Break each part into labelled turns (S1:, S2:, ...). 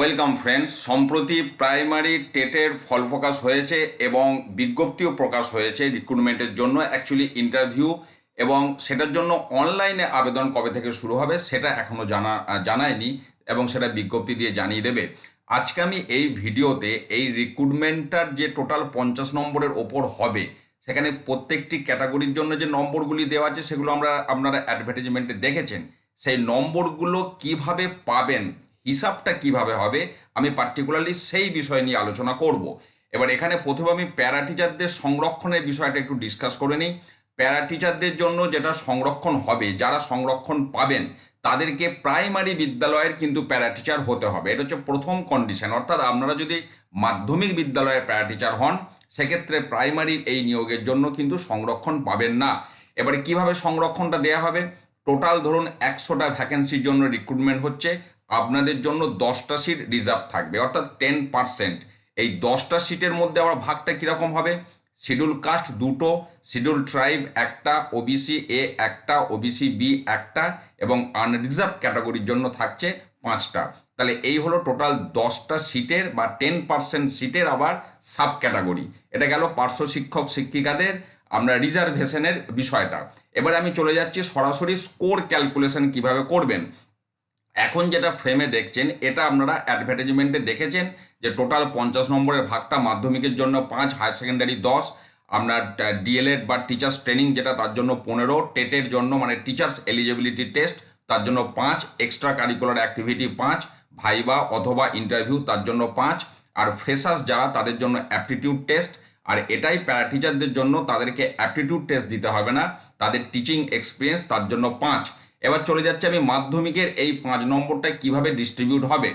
S1: Welcome friends সম্প্রতি primary টেটের ফল প্রকাশ হয়েছে এবং বিজ্ঞপ্তিও প্রকাশ হয়েছে রিক্রুটমেন্টের জন্য অ্যাকচুয়ালি ইন্টারভিউ এবং সেটার জন্য অনলাইনে আবেদন কবে থেকে শুরু হবে সেটা এখনও জানা, জানায়নি এবং সেটা বিজ্ঞপ্তি দিয়ে জানিয়ে দেবে। আজকে আমি এই ভিডিওতে এই রিক্রুটমেন্টটার যে টোটাল পঞ্চাশ নম্বরের ওপর হবে, সেখানে প্রত্যেকটি ক্যাটাগরির জন্য যে নম্বরগুলি দেওয়া আছে সেগুলো আমরা, আপনারা অ্যাডভার্টাইজমেন্টে দেখেছেন। সেই নম্বরগুলো কীভাবে পাবেন হিসাবটা কীভাবে হবে, আমি পার্টিকুলারলি সেই বিষয় নিয়ে আলোচনা করব। এবার এখানে প্রথমে আমি প্যারা টিচারদের সংরক্ষণের বিষয়টা একটু ডিসকাস করে নিই। প্যারা টিচারদের জন্য যেটা সংরক্ষণ হবে, যারা সংরক্ষণ পাবেন, তাদেরকে প্রাইমারি বিদ্যালয়ের কিন্তু প্যারা টিচার হতে হবে। এটা হচ্ছে প্রথম কন্ডিশন অর্থাৎ আপনারা যদি মাধ্যমিক বিদ্যালয়ের প্যারা টিচার হন, সেক্ষেত্রে প্রাইমারির এই নিয়োগের জন্য কিন্তু সংরক্ষণ পাবেন না। এবারে কীভাবে সংরক্ষণটা দেয়া হবে? টোটাল ধরুন একশোটা ভ্যাকেন্সির জন্য রিক্রুটমেন্ট হচ্ছে। আপনাদের জন্য দশটা সিট রিজার্ভ থাকবে, অর্থাৎ টেন পার্সেন্ট এই দশটা সিটের মধ্যে আবার ভাগটা কীরকম হবে? শিডিউল কাস্ট দুটো শিডিউল ট্রাইব একটা ওবিসি এ একটা ওবিসি বি একটা, এবং আনরিজার্ভ ক্যাটাগরির জন্য থাকছে পাঁচটা। তাহলে এই হলো টোটাল দশটা সিটের বা টেন পার্সেন্ট সিটের আবার সাব ক্যাটাগরি এটা গেল পার্শ্ব শিক্ষক শিক্ষিকাদের, আমরা রিজার্ভেশনের বিষয়টা। এবারে আমি চলে যাচ্ছি সরাসরি স্কোর ক্যালকুলেশন কীভাবে করবেন। এখন যেটা ফ্রেমে দেখছেন, এটা আপনারা অ্যাডভার্টাইজমেন্টে দেখেছেন যে টোটাল পঞ্চাশ নম্বরের ভাগটা মাধ্যমিকের জন্য পাঁচ হায়ার সেকেন্ডারি দশ, আপনার ডিএলএড বা টিচার্স ট্রেনিং যেটা তার জন্য পনেরো টেটের জন্য মানে টিচার্স এলিজিবিলিটি টেস্ট তার জন্য পাঁচ এক্সট্রা কারিকুলার অ্যাক্টিভিটি পাঁচ, ভাইবা অথবা ইন্টারভিউ তার জন্য পাঁচ, আর ফ্রেশার্স যারা তাদের জন্য অ্যাপটিটিউড টেস্ট আর এটাই প্যারা টিচারদের জন্য তাদেরকে অ্যাপটিটিউড টেস্ট দিতে হবে না, তাদের টিচিং এক্সপিরিয়েন্স তার জন্য পাঁচ। এবার চলে যাচ্ছে আমি মাধ্যমিকের এই পাঁচ নম্বরটা কীভাবে ডিস্ট্রিবিউট হবে?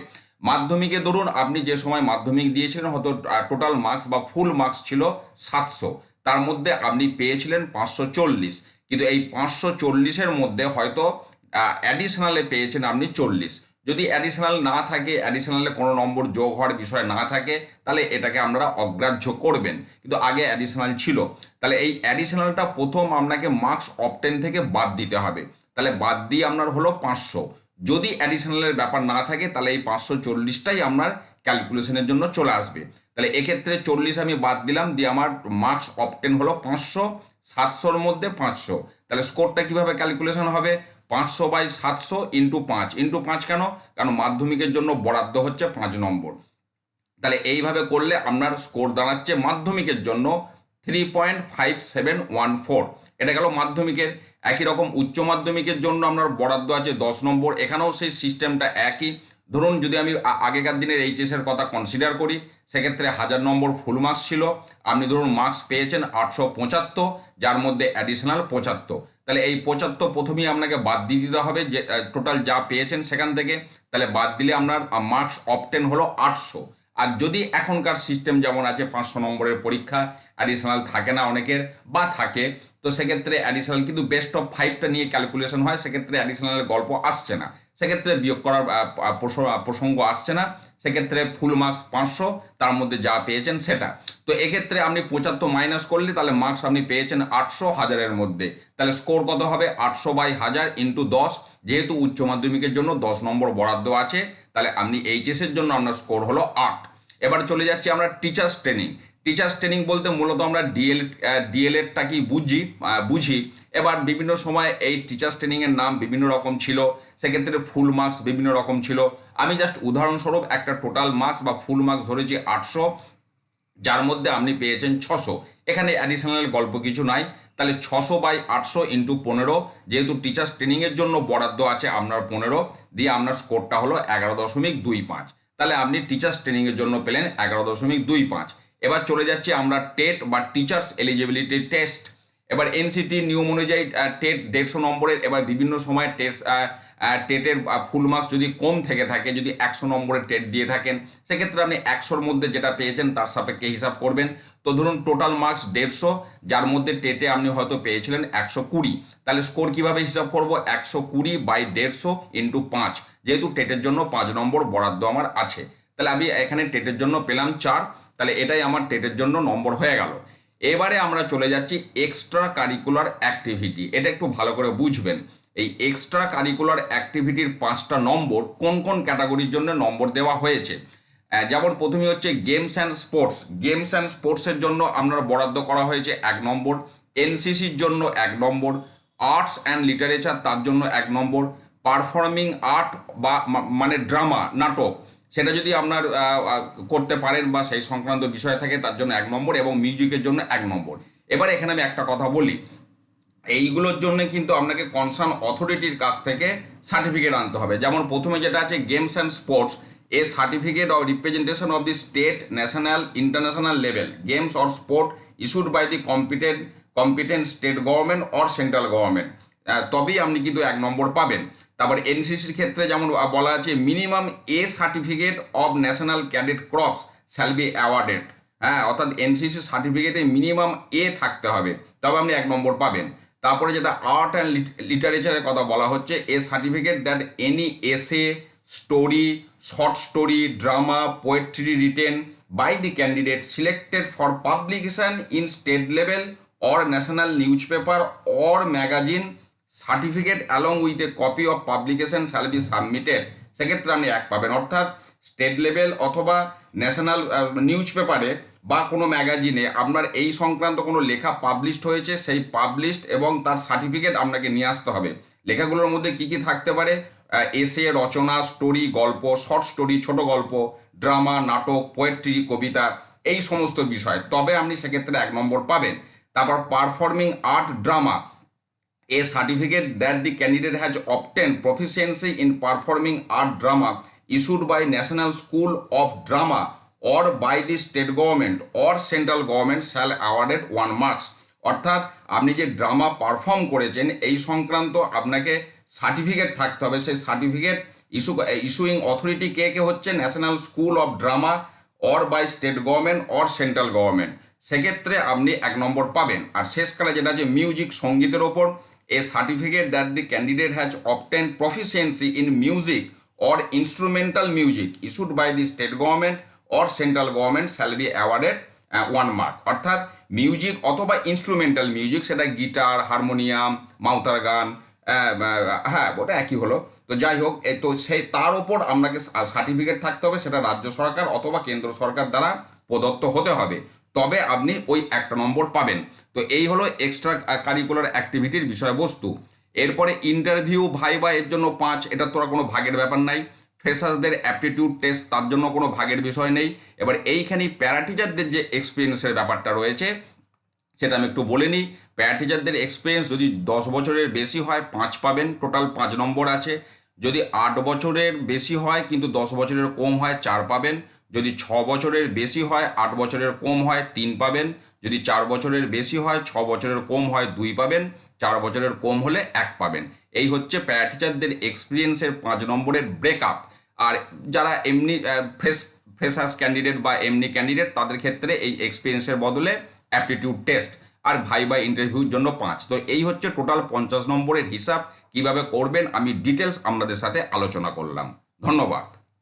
S1: মাধ্যমিকে ধরুন আপনি যে সময় মাধ্যমিক দিয়েছিলেন, হয়তো টোটাল মার্কস বা ফুল মার্কস ছিল সাতশো। তার মধ্যে আপনি পেয়েছিলেন পাঁচশো চল্লিশ। কিন্তু এই পাঁচশো চল্লিশের মধ্যে হয়তো অ্যাডিশনালে পেয়েছেন আপনি চল্লিশ। যদি অ্যাডিশনাল না থাকে অ্যাডিশনালে কোনো নম্বর যোগ হওয়ার বিষয় না থাকে, তাহলে এটাকে আপনারা অগ্রাহ্য করবেন। কিন্তু আগে অ্যাডিশনাল ছিল। তাহলে এই অ্যাডিশনালটা প্রথম আপনাকে মার্কস অপটেন থেকে বাদ দিতে হবে। তাহলে বাদ দিয়ে আপনার হলো পাঁচশো। যদি অ্যাডিশনালের ব্যাপার না থাকে, তাহলে এই পাঁচশো চল্লিশটাই আপনার ক্যালকুলেশনের জন্য চলে আসবে। তাহলে এক্ষেত্রে চল্লিশ আমি বাদ দিলাম, দিয়ে আমার মার্কস অপটেন হলো পাঁচশো, সাতশোর মধ্যে পাঁচশো। তাহলে স্কোরটা কীভাবে ক্যালকুলেশন হবে? পাঁচশো বাই সাতশো ইন্টু পাঁচ। ইন্টু পাঁচ কেন? কারণ মাধ্যমিকের জন্য বরাদ্দ হচ্ছে পাঁচ নম্বর। তাহলে এইভাবে করলে আপনার স্কোর দাঁড়াচ্ছে মাধ্যমিকের জন্য three point five seven one four এটা গেল মাধ্যমিকের। একই রকম উচ্চ মাধ্যমিকের জন্য আপনার বরাদ্দ আছে দশ নম্বর। এখানেও সেই সিস্টেমটা একই। ধরুন, যদি আমি আগেকার দিনের এইচএসের কথা কনসিডার করি, সেক্ষেত্রে হাজার নম্বর ফুল মার্কস ছিল। আপনি ধরুন মার্কস পেয়েছেন আটশো পঁচাত্তর, যার মধ্যে অ্যাডিশনাল পঁচাত্তর। তাহলে এই পঁচাত্তর প্রথমেই আপনাকে বাদ দিয়ে দিতে হবে যে টোটাল যা পেয়েছেন সেখান থেকে। তাহলে বাদ দিলে আপনার মার্কস অপটেন হলো আটশো। আর যদি এখনকার সিস্টেম যেমন আছে, পাঁচশো নম্বরের পরীক্ষা অ্যাডিশনাল থাকে না অনেকের, বা থাকে তো সেক্ষেত্রে অ্যাডিশনাল কিন্তু বেস্ট অফ ফাইভটা নিয়ে ক্যালকুলেশন হয়, সেক্ষেত্রে অ্যাডিশনালের গল্প আসছে না। সেক্ষেত্রে বিয়োগ করার প্রসঙ্গ আসছে না। সেক্ষেত্রে ফুল মার্কস পাঁচশো, তার মধ্যে যা পেয়েছেন সেটা। তো এক্ষেত্রে আপনি পঁচাত্তর মাইনাস করলে তাহলে মার্কস আপনি পেয়েছেন আটশো হাজারের মধ্যে। তাহলে স্কোর কত হবে? আটশো বাই হাজার ইন্টু দশ। যেহেতু উচ্চ মাধ্যমিকের জন্য দশ নম্বর বরাদ্দ আছে, তাহলে আপনি এইচএসের জন্য আপনার স্কোর হলো আট। এবার চলে যাচ্ছি আমরা টিচার্স ট্রেনিং টিচার্স ট্রেনিং বলতে মূলত আমরা ডিএলএড ডিএলএডটা কি বুঝি বুঝি। এবার বিভিন্ন সময় এই টিচার্স ট্রেনিংয়ের নাম বিভিন্ন রকম ছিল, সেক্ষেত্রে ফুল মার্কস বিভিন্ন রকম ছিল। আমি জাস্ট উদাহরণস্বরূপ একটা টোটাল মার্কস বা ফুল মার্কস ধরেছি আটশো, যার মধ্যে আপনি পেয়েছেন ছশো। এখানে অ্যাডিশনাল গল্প কিছু নাই, তাহলে ছশো বাই আটশো ইন্টু পনেরো, যেহেতু টিচার্স ট্রেনিংয়ের জন্য বরাদ্দ আছে আপনার পনেরো, দিয়ে আপনার স্কোরটা হলো এগারো দশমিক দুই পাঁচ। তাহলে আপনি টিচার্স ট্রেনিংয়ের জন্য পেলেন এগারো দশমিক দুই পাঁচ। এবার চলে যাচ্ছি আমরা টেট বা টিচার্স এলিজিবিলিটি টেস্ট। এবার এনসিটি নিয়ম অনুযায়ী টেট দেড়শো নম্বরের, এবার বিভিন্ন সময় টেস্ট টেটের ফুল মার্কস যদি কম থেকে থাকে, যদি একশো নম্বরের টেট দিয়ে থাকেন, সেক্ষেত্রে আপনি একশোর মধ্যে যেটা পেয়েছেন তার সাপেক্ষে হিসাব করবেন। তো ধরুন টোটাল মার্কস দেড়শো, যার মধ্যে টেটে আপনি হয়তো পেয়েছিলেন একশো কুড়ি। তাহলে স্কোর কীভাবে হিসাব করব? একশো কুড়ি বাই দেড়শো ইন্টু পাঁচ। যেহেতু টেটের জন্য পাঁচ নম্বর বরাদ্দ আমার আছে। তাহলে আমি এখানে টেটের জন্য পেলাম চার। তাহলে এটাই আমার টেটের জন্য নম্বর হয়ে গেল। এবারে আমরা চলে যাচ্ছি এক্সট্রা কারিকুলার অ্যাক্টিভিটি এটা একটু ভালো করে বুঝবেন। এই এক্সট্রা কারিকুলার অ্যাক্টিভিটির পাঁচটা নম্বর কোন কোন ক্যাটাগরির জন্য নম্বর দেওয়া হয়েছে? যেমন প্রথমে হচ্ছে games and sports games and স্পোর্টসের জন্য আপনার বরাদ্দ করা হয়েছে এক নম্বর। এনসিসির জন্য এক নম্বর। আর্টস অ্যান্ড লিটারেচার তার জন্য এক নম্বর। পারফর্মিং আর্ট বা মানে ড্রামা নাটক সেটা যদি আপনার করতে পারেন বা সেই সংক্রান্ত বিষয় থাকে, তার জন্য এক নম্বর এবং মিউজিকের জন্য এক নম্বর। এবার এখানে আমি একটা কথা বলি। এইগুলোর জন্য কিন্তু আপনাকে কনসার্ন অথরিটির কাছ থেকে সার্টিফিকেট আনতে হবে। যেমন প্রথমে যেটা আছে games and sports a certificate of representation of the state national international level games or sport issued by the competent competent state government or central government তবেই আপনি কিন্তু এক নম্বর পাবেন। তারপর এনসিসির ক্ষেত্রে যেমন বলা আছে minimum a certificate of national cadet corps shall be awarded হ্যাঁ অর্থাৎ এনসিসি সার্টিফিকেটে মিনিমাম এ থাকতে হবে, তবে আপনি এক নম্বর পাবেন। তারপরে যেটা আর্ট অ্যান্ড লিটারেচারের কথা বলা হচ্ছে a certificate that any essay story short story drama poetry written by the candidate selected for publication in state level or national newspaper or magazine certificate along with a copy of publication shall be submitted সেক্ষেত্রে আপনি এক পাবেন। অর্থাৎ state level অথবা national নিউজ পেপারে বা কোনো ম্যাগাজিনে আপনার এই সংক্রান্ত কোনো লেখা পাবলিশড হয়েছে, সেই পাবলিশড এবং তার সার্টিফিকেট আপনাকে নিয়ে আসতে হবে। লেখাগুলোর মধ্যে কি কি থাকতে পারে? এসে রচনা স্টোরি গল্প শর্ট স্টোরি ছোট গল্প ড্রামা নাটক পোয়েট্রি কবিতা, এই সমস্ত বিষয়। তবে আপনি সেক্ষেত্রে এক নম্বর পাবেন। তারপর performing art drama a certificate that the candidate has obtain proficiency in performing art drama issued by national school of drama or by the state government or central government shall awarded one marks অর্থাৎ, আপনি যে drama perform করেছেন, এই সংক্রান্ত আপনাকে certificate থাকতে হবে। সেই সার্টিফিকেট ইস্যু ইস্যুইং অথরিটি কে কে হচ্ছে? National school of drama or by state government or central government সেক্ষেত্রে আপনি এক নম্বর পাবেন। আর শেষকালে যেটা যে মিউজিক সঙ্গীতের ওপর। A certificate that the candidate has obtained proficiency in music or instrumental music issued by the state government or central government shall be awarded one mark অর্থাৎ মিউজিক অথবা ইনস্ট্রুমেন্টাল মিউজিক সেটা গিটার হারমোনিয়াম মাউতার গান হ্যাঁ ওটা একই হলো। তো যাই হোক তো সেই, তার ওপর আপনাকে সার্টিফিকেট থাকতে হবে, সেটা রাজ্য সরকার অথবা কেন্দ্র সরকার দ্বারা প্রদত্ত হতে হবে। তবে আপনি ওই একটা নম্বর পাবেন। তো এই হলো এক্সট্রা কারিকুলার অ্যাক্টিভিটির বিষয়বস্তু। এরপরে ইন্টারভিউ ভাইবা এর জন্য পাঁচ, এটা তোরা কোনো ভাগের ব্যাপার নাই। ফ্রেশার্সদের অ্যাপটিটিউড টেস্ট তার জন্য কোনো ভাগের বিষয় নেই। এবার এইখানেই প্যারাটিচারদের যে এক্সপিরিয়েন্সের ব্যাপারটা রয়েছে, সেটা আমি একটু বলে নিই। প্যারাটিচারদের এক্সপিরিয়েন্স যদি দশ বছরের বেশি হয়, পাঁচ পাবেন টোটাল পাঁচ নম্বর আছে। যদি আট বছরের বেশি হয়, কিন্তু দশ বছরের কম হয়, চার পাবেন। যদি ছ বছরের বেশি হয়, আট বছরের কম হয়, তিন পাবেন। যদি চার বছরের বেশি হয়, ছ বছরের কম হয়, দুই পাবেন। চার বছরের কম হলে এক পাবেন। এই হচ্ছে প্যারাটিচারদের এক্সপিরিয়েন্সের পাঁচ নম্বরের ব্রেকআপ আর যারা এমনি ফ্রেশ ফ্রেশার্স ক্যান্ডিডেট বা এমনি ক্যান্ডিডেট তাদের ক্ষেত্রে এই এক্সপিরিয়েন্সের বদলে অ্যাপটিটিউড টেস্ট আর ভাই বা ইন্টারভিউর জন্য পাঁচ। তো এই হচ্ছে টোটাল পঞ্চাশ নম্বরের হিসাব। কীভাবে করবেন, আমি ডিটেলস আপনাদের সাথে আলোচনা করলাম। ধন্যবাদ।